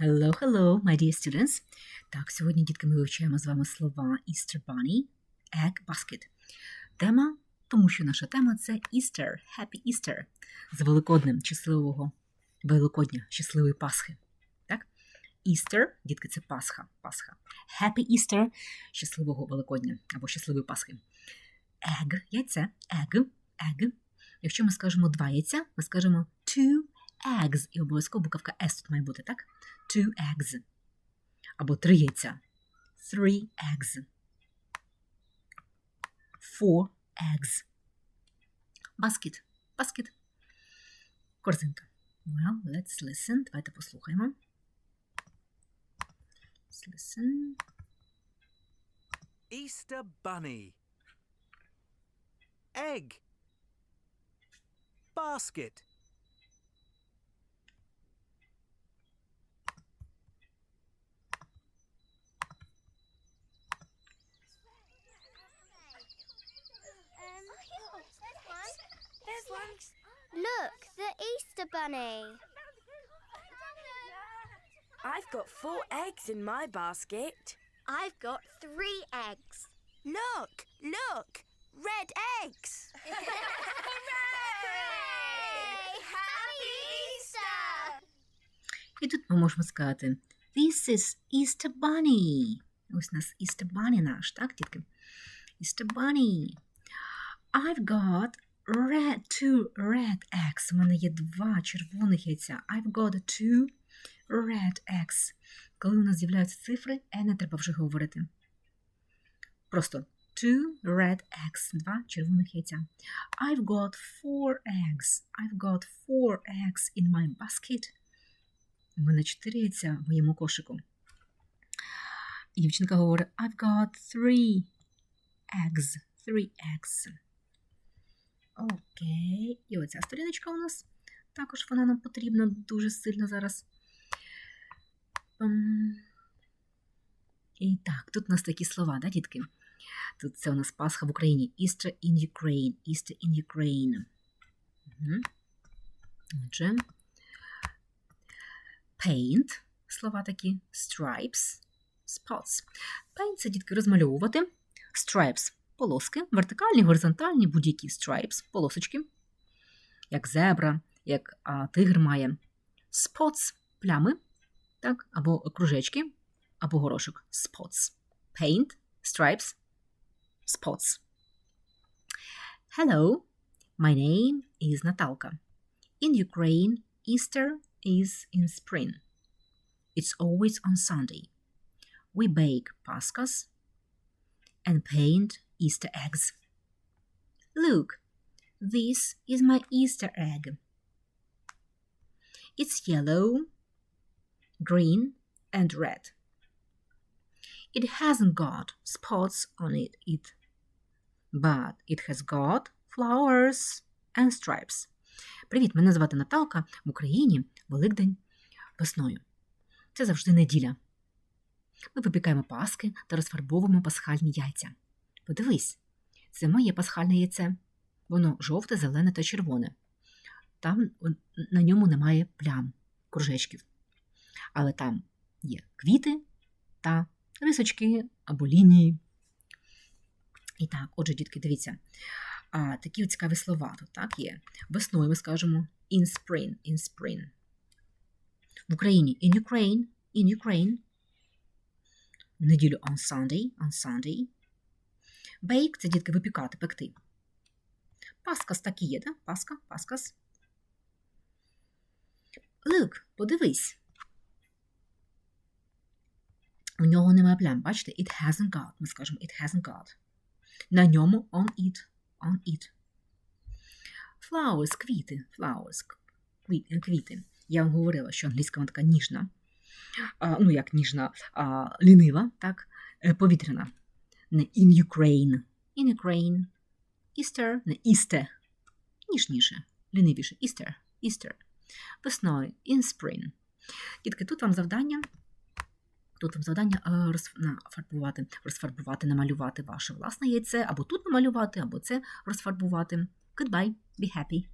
Hello, hello, my dear students. Так, сьогодні, дітки, ми вивчаємо з вами слова Easter Bunny, Egg Basket. Тема, тому що наша тема це Easter, Happy Easter. З Великоднем, щасливого Великодня, щасливої Пасхи. Так? Easter, дітки, це Пасха. Пасха. Happy Easter, щасливого Великодня або щасливої Пасхи. Egg, яйце, egg, egg. Якщо ми скажемо два яйця, ми скажемо two eggs. І обов'язково буковка S тут має бути, так? Two eggs. Або три яйця. Three eggs. Four eggs. Basket. Basket. Корзинка. Well, let's listen. Давайте послухаємо. Let's listen. Easter bunny. Egg. Basket. the Easter Bunny. I've got four eggs in my basket. I've got three eggs. Look, look, red eggs. Happy Easter! І тут ми можемо сказати This is Easter Bunny. Ось у нас Easter Bunny наш, так, дітки? Easter Bunny. I've got red, two red eggs. У мене є два червоних яйця. I've got two red eggs. Коли у нас з'являються цифри, е не треба вже говорити. Просто two red eggs. Два червоних яйця. I've got four eggs. I've got four eggs in my basket. У мене чотири яйця в моєму кошику. І дівчинка говорить: I've got three eggs. Three eggs. Окей. І оця сторіночка у нас. Також вона нам потрібна дуже сильно зараз. Ем, І так, тут у нас такі слова, да, дітки? Тут це у нас Пасха в Україні. Easter in Ukraine. Easter in Ukraine. Угу. Отже. Paint, слова такі, stripes, spots. Paint – це, дітки, розмальовувати. Stripes – полоски, вертикальні, горизонтальні, будь-які stripes, полосочки, як зебра, як а, тигр має. Spots – плями, так, або кружечки, або горошок. Spots. Paint, stripes, spots. Hello, my name is Natalka. In Ukraine, Easter is in spring. It's always on Sunday. We bake paskas and paint Easter eggs. Look, this is my Easter egg. It's yellow, green, and red. It hasn't got spots on it, it, but it has got flowers and stripes. Привіт, мене звати Наталка. В Україні Великдень весною. Це завжди неділя. Ми випікаємо паски та розфарбовуємо пасхальні яйця. Подивись, це моє пасхальне яйце. Воно жовте, зелене та червоне. Там на ньому немає плям, кружечків. Але там є квіти та рисочки або лінії. І так, отже, дітки, дивіться. А, такі цікаві слова тут так є. Весною ми скажемо in spring, in spring. В Україні in Ukraine, in Ukraine. В неділю on Sunday, on Sunday. Bake – це дітки випікати, пекти. Паскас так і є, да? Паска, паскас. Look, подивись. У нього немає плям, бачите? It hasn't got. Ми скажемо it hasn't got. На ньому on it on it. Flowers – квіти. Flowers – квіти. квіти. Я вам говорила, що англійська вона така ніжна. А, ну, як ніжна, а, лінива, так, е, повітряна. Не in Ukraine. In Ukraine. Easter, не Easter. Ніжніше, лінивіше. Easter. Easter. Весною. In spring. Дітки, тут вам завдання. Тут вам завдання е, розфарбувати, розфарбувати, намалювати ваше власне яйце, або тут намалювати, або це розфарбувати. Goodbye, be happy.